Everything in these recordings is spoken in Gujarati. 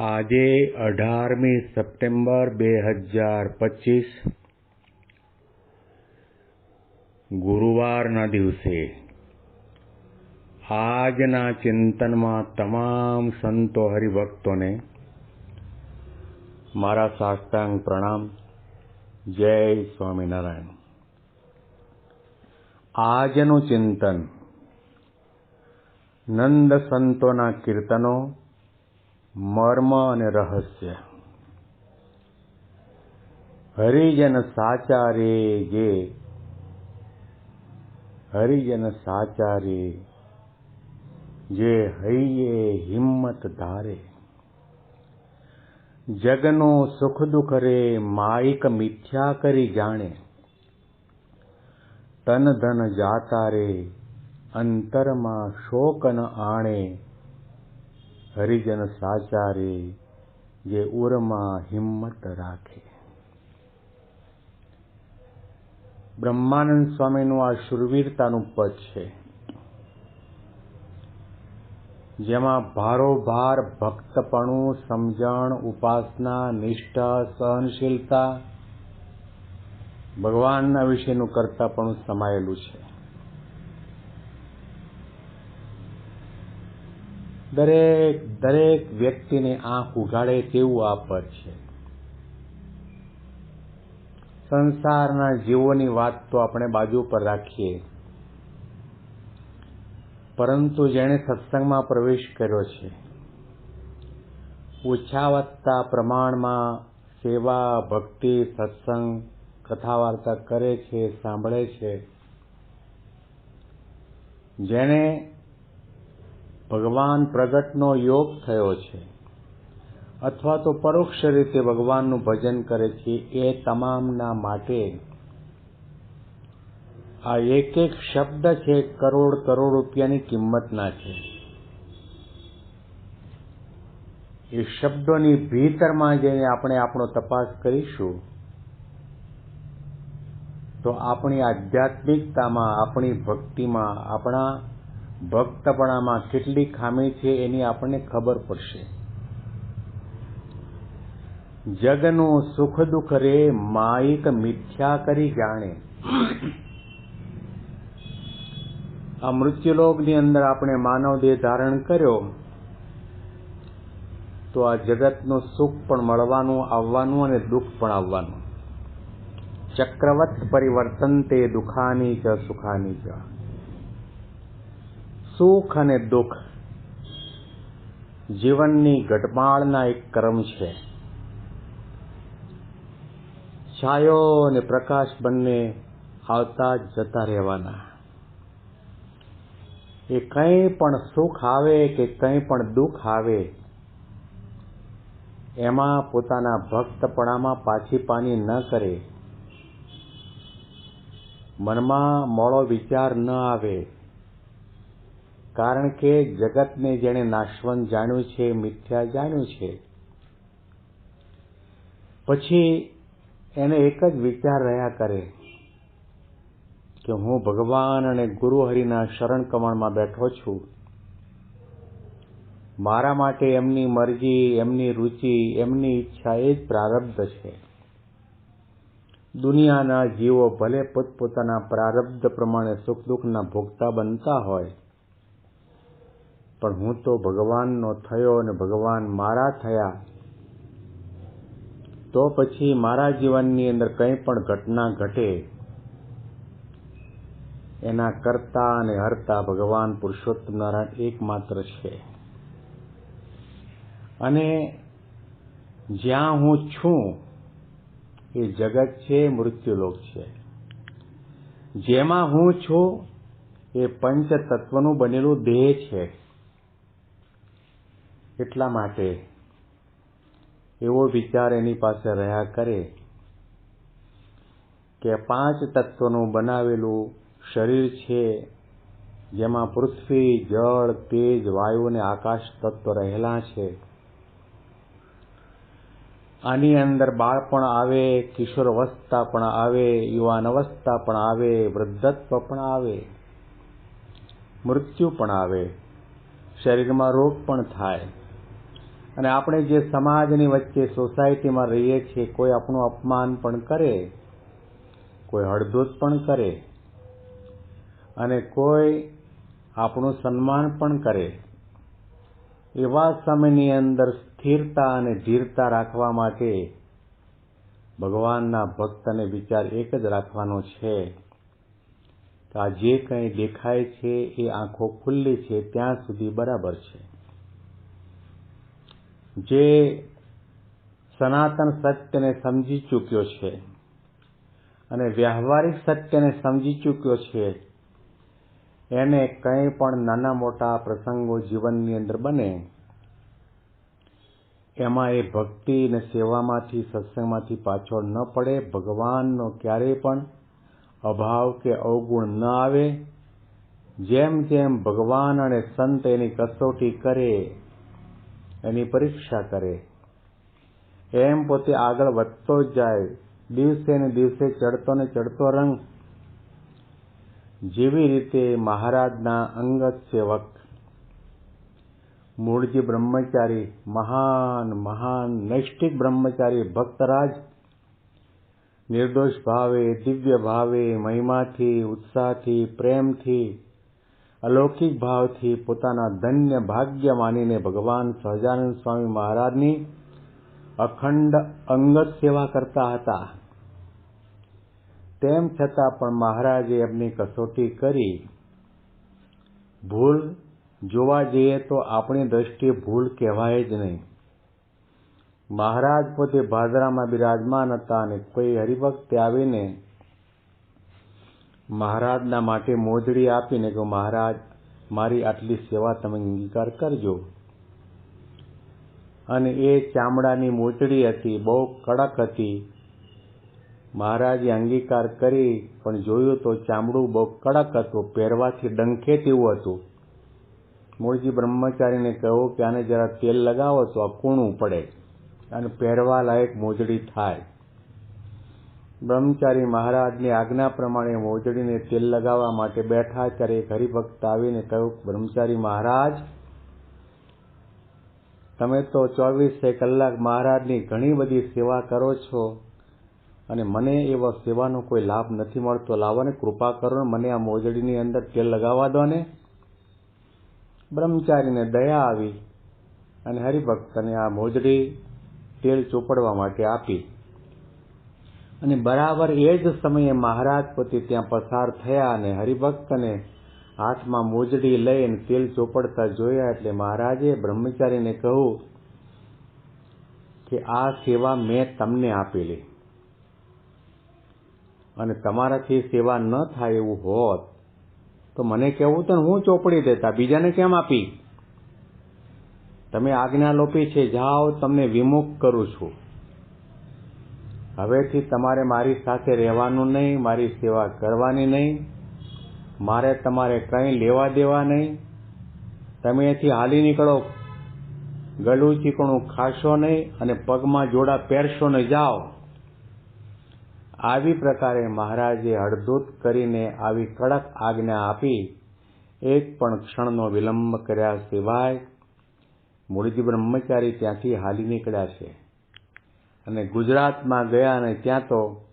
આજે અઢારમી સપ્ટેમ્બર બે હજાર પચીસ, ગુરુવારના દિવસે. આજના ચિંતનમાં તમામ સંતો હરિભક્તોને મારા સાષ્ટાંગ પ્રણામ. જય સ્વામિનારાયણ. આજનું ચિંતન નંદ સંતોના કીર્તનો મર્મ અને રહસ્ય. હરિજન સાચા રે જે હરિજન સાચા રે જે હૈયે હિંમત ધારે. જગનો સુખ દુઃખ રે માઇક મિથ્યા કરી જાણે. તન ધન જાતા રે અંતરમાં શોકન આણે. હરિજન સાચારે જે ઉરમાં હિંમત રાખે. બ્રહ્માનંદ સ્વામીનું આ શુરવીરતાનું પદ છે. જેમાં ભારોભાર ભક્તપણું, સમજણ, ઉપાસના, નિષ્ઠા, સહનશીલતા, ભગવાનના વિશેનું કરતાપણું સમાયેલું છે. દરેક દરેક વ્યક્તિને આંખ ઉઘાડે તેવું આ પદ છે. સંસારના જીવોની વાત તો આપણે બાજુ પર રાખીએ. પરંતુ જેણે સત્સંગમાં પ્રવેશ કર્યો છે ઓછા વધતા પ્રમાણમાં સેવા, ભક્તિ, સત્સંગ કથા વાર્તા કરે છે, સાંભળે છે. જેને ભગવાન પ્રગટનો યોગ થયો છે. અથવા તો પરોક્ષ રીતે ભગવાનનું ભજન કરે છે એ તમામના માટે. આ એક એક શબ્દ છે, કરોડ કરોડ રૂપિયાની કિંમતના છે. એ શબ્દોની ભીતરમાં જઈને આપણે આપણો તપાસ કરીશું. તો આપણી આધ્યાત્મિકતામાં, આપણી ભક્તિમાં, આપણા ભક્તપણામાં કેટલી ખામી છે એની આપણને ખબર પડશે. જગનું સુખ દુઃખ રે માઇક મિથ્યા કરી જાણે. આ મૃત્યુલોકની અંદર આપણે માનવ દેહ ધારણ કર્યો, તો આ જગતનું સુખ પણ મળવાનું, આવવાનું અને દુઃખ પણ આવવાનું. ચક્રવત પરિવર્તન તે દુઃખાની ચ સુખાની ચ. સુખ અને દુઃખ જીવનની ઘટમાળના એક ક્રમ છે. છાયો અને પ્રકાશ બંને આવતા જતા રહેવાના. એ કંઈ પણ સુખ આવે કે કંઈ પણ દુઃખ આવે, એમાં પોતાના ભક્તપણામાં પાછી પાની ન કરે. મનમાં મોડો વિચાર ન આવે. કારણ કે જગતને જેણે નાશવંત જાણ્યું છે, મિથ્યા જાણ્યું છે. પછી એને એક જ વિચાર રહ્યા કરે કે હું ભગવાન અને ગુરુ હરિના શરણ કમળમાં બેઠો છું. મારા માટે એમની મરજી, એમની રુચિ, એમની ઈચ્છા એ જ પ્રારબ્ધ છે. દુનિયાના જીવો ભલે પોતપોતાના પ્રારબ્ધ પ્રમાણે સુખ દુઃખના ભોગતા બનતા હોય પણ હું તો ભગવાનનો થયો અને ભગવાન મારા થયા. તો પછી મારા જીવનની અંદર કંઈ પણ ઘટના ઘટે, એના કરતા અને હરતા ભગવાન પુરુષોત્તમ નારાયણ એકમાત્ર છે. અને જ્યાં હું છું, એ જગત છે, મૃત્યુલોક છે. જેમાં હું છું, એ પંચ તત્વનું બનેલું દેહ છે. એટલા માટે એવો વિચાર એની પાસે રહ્યા કરે કે પાંચ તત્વોનું બનાવેલું શરીર છે, જેમાં પૃથ્વી, જળ, તેજ, વાયુ અને આકાશ તત્વ રહેલા છે. આની અંદર બાળપણ આવે, કિશોર અવસ્થા પણ આવે, યુવાન અવસ્થા પણ આવે, વૃદ્ધત્વ પણ આવે, મૃત્યુ પણ આવે, શરીરમાં રોગ પણ થાય. અને આપણે જે સમાજની વચ્ચે સોસાયટીમાં રહીએ છીએ, કોઈ આપણું અપમાન પણ કરે, કોઈ હળધૂત પણ કરે, અને કોઈ આપણું સન્માન પણ કરે, એવા સમયની અંદર સ્થિરતા અને ધીરતા રાખવા માટે ભગવાનના ભક્તને વિચાર એક જ રાખવાનો છે કે આ જે કંઈ દેખાય છે, એ આંખો ખુલ્લી છે, ત્યાં સુધી બરાબર છે. જે સનાતન સત્યને સમજી ચૂક્યો છે અને વ્યવહારિક સત્યને સમજી ચૂક્યો છે, એને કંઈ પણ નાના મોટા પ્રસંગો જીવનની અંદર બને, એમાં એ ભક્તિ અને સેવામાંથી, સત્સંગમાંથી પાછળ ન પડે, ભગવાનનો ક્યારેય પણ અભાવ કે અવગુણ ન આવે. જેમ જેમ ભગવાન અને સંત એની કસોટી કરે એની પરીક્ષા કરે. એમ પોતે આગળ વધતો જ જાય. દિવસે ને દિવસે ચડતો ને ચડતો રંગ. જેવી રીતે મહારાજના અંગત સેવક. મૂળજી બ્રહ્મચારી, મહાન મહાન, નૈષ્ઠિક બ્રહ્મચારી, ભક્તરાજ. નિર્દોષ ભાવે, દિવ્ય ભાવે, મહિમાથી, ઉત્સાહથી, પ્રેમથી અલૌકિક ભાવથી પોતાના ધન્ય ભાગ્ય માનીને ભગવાન સહજાનંદ સ્વામી મહારાજની અખંડ અંગત સેવા કરતા હતા તેમ છતાં પણ મહારાજે એમની કસોટી કરી ભૂલ જોવા જઈએ તો આપણી દ્રષ્ટિએ ભૂલ કહેવાય જ નહીં મહારાજ પોતે ભાદરામાં બિરાજમાન હતા અને કોઈ હરિભક્તે આવીને મહારાજના માટે મોજડી આપીને કે મહારાજ, મારી આટલી સેવા તમે અંગીકાર કરજો. અને એ ચામડાની મોજડી હતી, બહુ કડક હતી. મહારાજે અંગીકાર કરી, પણ જોયું તો ચામડું બહુ કડક હતું, પહેરવાથી ડંખે તેવું હતું. મૂળજી બ્રહ્મચારીને કહ્યું કે આને જરા તેલ લગાવો, તો આ કૂણું પડે અને પહેરવા લાયક મોજડી થાય. બ્રહ્મચારી મહારાજની આજ્ઞા પ્રમાણે મોજડીને તેલ લગાવવા માટે બેઠા ત્યારે એક હરિભક્ત આવીને કહ્યું, બ્રહ્મચારી મહારાજ, તમે તો ચોવીસે કલાક મહારાજની ઘણી બધી સેવા કરો છો અને મને એવો સેવાનો કોઈ લાભ નથી મળતો. લાવોને કૃપા કરો મને આ મોજડીની અંદર તેલ લગાવવા દો ને. બ્રહ્મચારીને દયા આવી અને હરિભક્તને આ મોજડી તેલ ચોપડવા માટે આપી. અને બરાબર એ જ સમયે મહારાજ પોતે ત્યાં પસાર થયા અને હરિભક્તને હાથમાં મોજડી લઈને તેલ ચોપડતા જોયા એટલે મહારાજે બ્રહ્મચારીને કહ્યું કે આ સેવા મેં તમને આપેલી. અને તમારાથી સેવા ન થાય એવું હોત, તો મને કહેવું તો હું ચોપડી દેતા, બીજાને કેમ આપી? તમે આજ્ઞા લોપી છે, જાઓ, તમને વિમુખ કરું છું. હવેથી તમારે મારી સાથે રહેવાનું નહીં, મારી સેવા કરવાની નહીં. મારે તમારે કંઈ લેવા દેવા નહીં. તમે અહીંથી હાલી નીકળો. ગળું ચીકણું ખાશો નહીં અને પગમાં જોડા પહેરશો ને જાઓ. આવી પ્રકારે મહારાજે હળદૂત કરીને આવી કડક આજ્ઞા આપી. એક પણ ક્ષણનો વિલંબ કર્યા સિવાય મૂળજી બ્રહ્મચારી ત્યાંથી હાલી નીકળ્યા છે. અને ગુજરાતમાં ગયા અને ત્યાં તો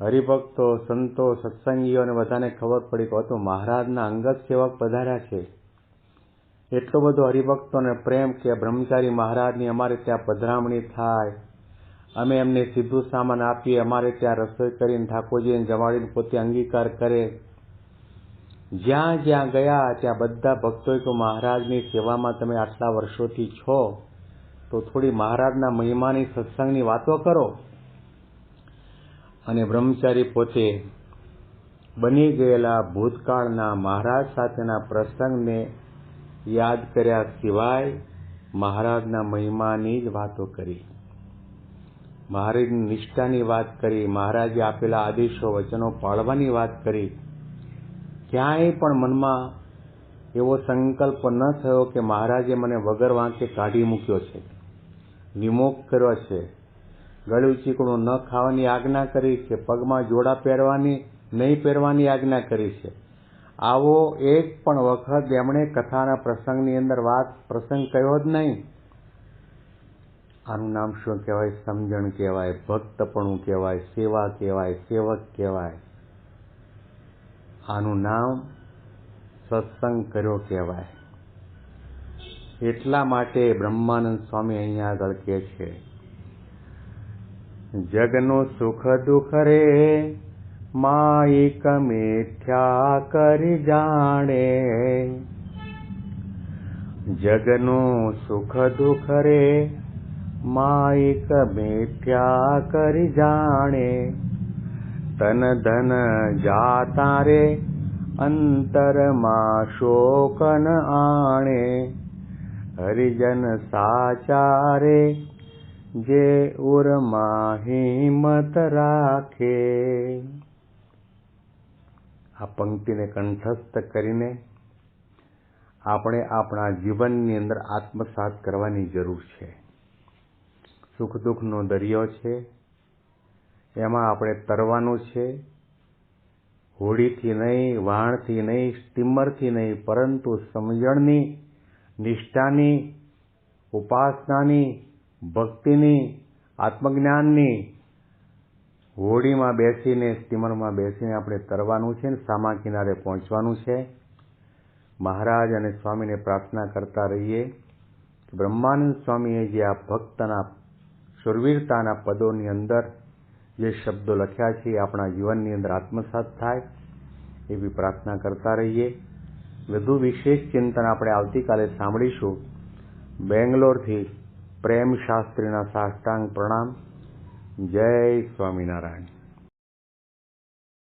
હરિભક્તો, સંતો સત્સંગીઓને બધાને ખબર પડી કે તો મહારાજના અંગત સેવક પધાર્યા છે. એટલો બધો હરિભક્તોને પ્રેમ કે બ્રહ્મચારી મહારાજની અમારે ત્યાં પધરામણી થાય. અમે એમને સીધું સામાન આપીએ, અમારે ત્યાં રસોઈ કરીને ઠાકોરજીને જમાડીને પોતે અંગીકાર કરે. જ્યાં જ્યાં ગયા, ત્યાં બધા ભક્તોએ તો મહારાજની સેવામાં તમે આટલા વર્ષોથી છો. તો થોડી મહારાજના મહિમાની સત્સંગની વાતો કરો. અને બ્રહ્મચારી પોતે બની ગયેલા ભૂતકાળના મહારાજ સાથેના પ્રસંગને યાદ કર્યા સિવાય મહારાજના મહિમાની જ વાતો કરી. મહારાજની નિષ્ઠાની વાત કરી, મહારાજે આપેલા આદેશો, વચનો પાળવાની વાત કરી. ક્યાંય પણ મનમાં એવો સંકલ્પ ન થયો કે મહારાજે મને વગર વાંકે કાઢી મૂક્યો છે. વિમોક કર્યો છે. ગળું ચીકણું ન ખાવાની આજ્ઞા કરી છે. પગમાં જોડા પહેરવાની, નહીં પહેરવાની આજ્ઞા કરી છે. આવો એક પણ વખત એમણે કથાના પ્રસંગની અંદર વાત, પ્રસંગ કહ્યો જ નહીં. આનું નામ શું કહેવાય? સમજણ કહેવાય, ભક્તપણું કહેવાય, સેવા કહેવાય, સેવક કહેવાય. આનું નામ સત્સંગ કર્યો કહેવાય. એટલા માટે બ્રહ્માનંદ સ્વામી અહીંયા આગળ કહે છે, જગનું સુખ દુઃખ રે માઈક મિથ્યા કરી જાણે. જગનું સુખ દુઃખ રે માઈક મિથ્યા કરી જાણે. તન ધન જાતા રે અંતરમાં શોકન આણે. હરિજન સાચારે જે ઉરમાં હિંમત રાખે. આ પંક્તિને કંઠસ્થ કરીને આપણે આપણા જીવનની અંદર આત્મસાત કરવાની જરૂર છે. સુખ દુઃખનો દરિયો છે. એમાં આપણે તરવાનું છે. હોડીથી નહીં, વાણથી નહીં, સ્ટીમરથી નહીં, પરંતુ સમજણની નિષ્ઠાની, ઉપાસનાની, ભક્તિની, આત્મજ્ઞાનની હોડીમાં બેસીને, સ્ટીમરમાં બેસીને આપણે તરવાનું છે ને, સામા કિનારે પહોંચવાનું છે. મહારાજ અને સ્વામીને પ્રાર્થના કરતા રહીએ. બ્રહ્માનંદ સ્વામીએ જે આ ભક્તના સુરવીરતાના પદોની અંદર જે શબ્દો લખ્યા છે એ આપણા જીવનની અંદર આત્મસાત થાય, એવી પ્રાર્થના કરતા રહીએ. વધુ વિશેષ ચિંતન આપણે આવતીકાલે સાંભળીશું. બેંગ્લોરથી પ્રેમ શાસ્ત્રીના સાષ્ટાંગ પ્રણામ. જય સ્વામિનારાયણ.